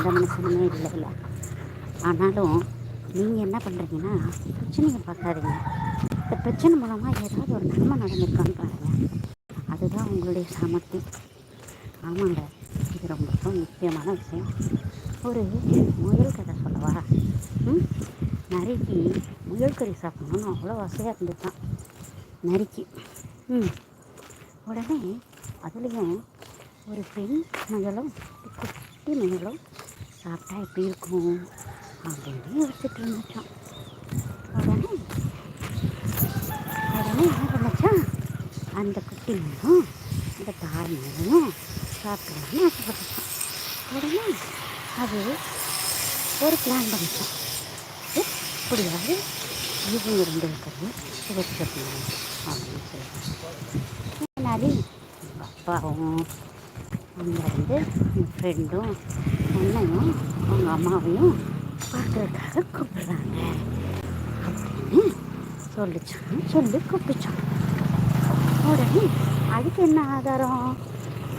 எந்த இல்லை. இல்லை ஆனாலும் நீங்கள் என்ன பண்ணுறீங்கன்னா பிரச்சனையை பார்க்காதீங்க. இந்த பிரச்சனை மூலமாக ஏதாவது ஒரு நன்மை நடந்திருக்கான்னு பாருங்கள் அதுதான் உங்களுடைய சாமர்த்தியம். ஆமாங்க இது ரொம்ப முக்கியமான விஷயம். ஒரு முயல் கதை சொல்லவா? நரிக்கு முயல் கறி சாப்பிடணும்னு அவ்வளோ ஆசையாக இருந்துச்சான் நரிக்கு ம். உடனே அதுலேயும் ஒரு பெண் முயலும் குட்டி முயலும் சாப்பிட்டா எப்படி இருக்கும் அப்படின்னு யோசிச்சுட்டு இருந்துச்சோம். உடனே உடனே என்ன பண்ணுச்சான் அந்த குட்டி முயலும் அந்த தார் முயலும் சாப்பிடணும்னு உடனே அது ஒரு பிளான் பண்ணிச்சோம் இப்படியாவது இவங்க ரெண்டு இருக்கிறது வச்சிடணும் அப்படின்னு சொல்லி நரி எங்கள் அப்பாவும் அங்கே வந்து என் ஃப்ரெண்டும் என்னையும் அவங்க அம்மாவையும் பார்க்கறதுக்காக கூப்பிடுறாங்க. அப்படின்னு சொல்லிச்சான். சொல்லி கூப்பிட்டுச்சான் உடனே அதுக்கு என்ன ஆதாரம்?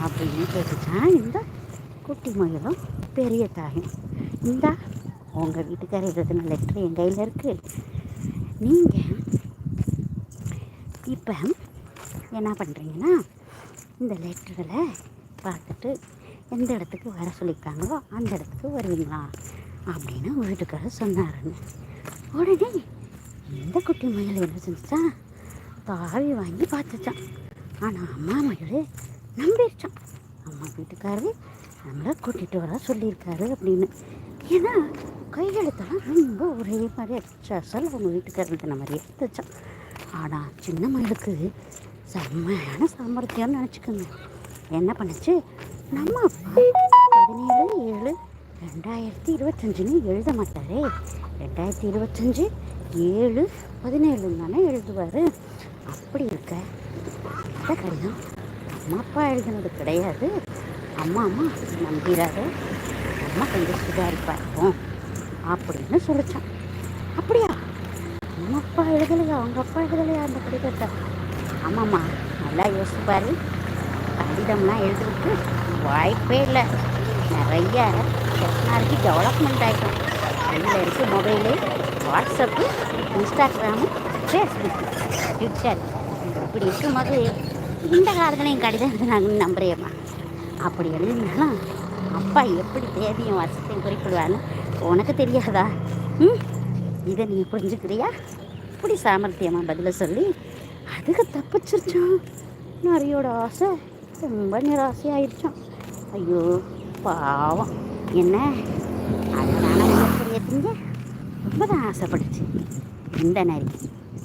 அப்படின்னு கேட்டுச்சான் இந்த குட்டி முயலும் பெரிய தாயும். இந்தா உங்கள் வீட்டுக்காரர் எழுதின லெட்ரு என் கையில் இருக்குது நீங்கள் இப்போ என்ன பண்ணுறீங்கன்னா இந்த லெட்டரில் பார்த்துட்டு எந்த இடத்துக்கு வர சொல்லியிருக்காங்களோ அந்த இடத்துக்கு வருவீங்களா? அப்படின்னு உங்கள் வீட்டுக்காரர் சொன்னாருன்னு உடனே இந்த குட்டி மயில் என்ன செஞ்சுச்சா? தாவி வாங்கி பார்த்துச்சான் ஆனால் அம்மா மயில் நம்பிடுச்சான் அம்மா வீட்டுக்காரரு நம்மளை கூட்டிகிட்டு வர சொல்லியிருக்காரு அப்படின்னு. ஏன்னா கையெழுத்தெல்லாம் ரொம்ப ஒரே மாதிரி அச்சாசல் அவங்க வீட்டுக்காரர் எழுதின மாதிரி எடுத்துச்சான் ஆனால் சின்ன மயிலுக்கு செம்மையான சாமர்த்தியம்னு நினச்சிக்கோங்க. என்ன பண்ணுச்சு? நம்ம அப்பா பதினேழு ஏழு ரெண்டாயிரத்தி இருபத்தஞ்சுன்னு எழுத மாட்டாரே. ரெண்டாயிரத்தி இருபத்தஞ்சு ஏழு பதினேழுன்னு தானே எழுதுவார். அப்படி இருக்க இந்த கடிதம் அம்மா அப்பா எழுதுனது கிடையாது. அம்மா அம்மா நம்புகிறாரு. அம்மா கொஞ்சம் சுதாரிப்பா இருக்கும் அப்படின்னு சொல்லிச்சான். அப்படியா? அம்மா அப்பா எழுதலையா? அவங்க அப்பா எழுதலையா அந்த கடிதத்தை? ஆமாம்மா நல்லா யோசிப்பார் கடிதம்லாம் எழுதுறதுக்கு வாய்ப்பே இல்லை. நிறைய டெக்னாலஜி டெவலப்மெண்ட் ஆகிடும் கையில் இருக்க mobile WhatsApp Instagram Facebook Twitter இப்படி இருக்கும்போது இந்த காலத்துலையும் கடிதம் எழுதுனாங்கன்னு நம்புறேம்மா. அப்படி எழுதினாலும் அப்பா எப்படி தேதியும் வருஷத்தையும் குறிப்பிடுவான்னு உனக்கு தெரியாதா? ம்? இதை நீ புரிஞ்சுக்கிறியா? இப்படி சாமர்த்தியமாக பதிலை சொல்லி அதுக்கு தப்பிச்சிருச்சோம். நிறையோட ஆசை ரொம்ப நிராசையாயிருச்சான் ஐயோ பாவம். என்ன? அதனால ரொம்ப தான் ஆசைப்பட்டுச்சு இந்த நரி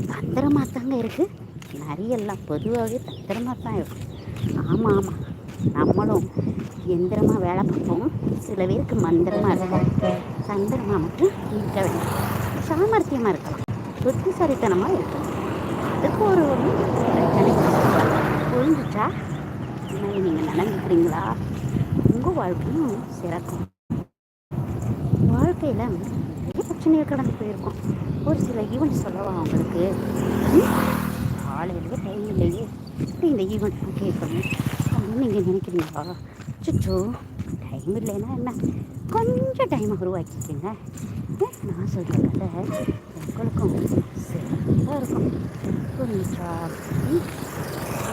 தந்திரமாக தாங்க இருக்குது நரியெல்லாம் பொதுவாகவே தந்திரமாக தான் இருக்கும். ஆமாம் ஆமாம் நம்மளும் எந்திரமாக வேலை பார்ப்போம். சில பேருக்கு மந்திரமாக இருக்கும் சந்திரமாக மட்டும் இருக்க வேண்டும் சாமர்த்தியமாக இருக்கலாம். புத்திசாலித்தனமாக இருக்கலாம். அதுக்கு ஒரு ஒன்று பிரச்சனை புரிஞ்சுச்சா? இந்த மாதிரி நீங்கள் நடந்துக்கிறீங்களா வாழ்க்கையும் சிறக்கும். வாழ்க்கையில் நிறைய பிரச்சனையை கடந்து போயிருக்கோம். ஒரு சில ஈவெண்ட் சொல்லவா அவங்களுக்கு காலையிலேயே டைம் இல்லையே. இப்படி இந்த ஈவெண்ட் கேட்கணும்? அப்படின்னு நீங்கள் நினைக்கிறீங்களா? சுச்சோ டைம் இல்லைன்னா என்ன? கொஞ்சம் டைமை உருவாக்கிக்கோங்க. நான் சொல்கிற கதை உங்களுக்கும் சிறப்பாக இருக்கும். புரிஞ்சா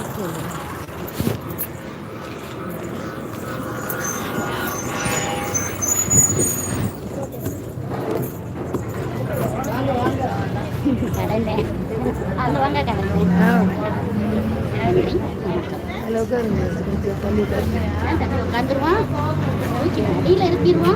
ஓகே உட்காந்துருவான் அடியில் இருப்பிடுவான்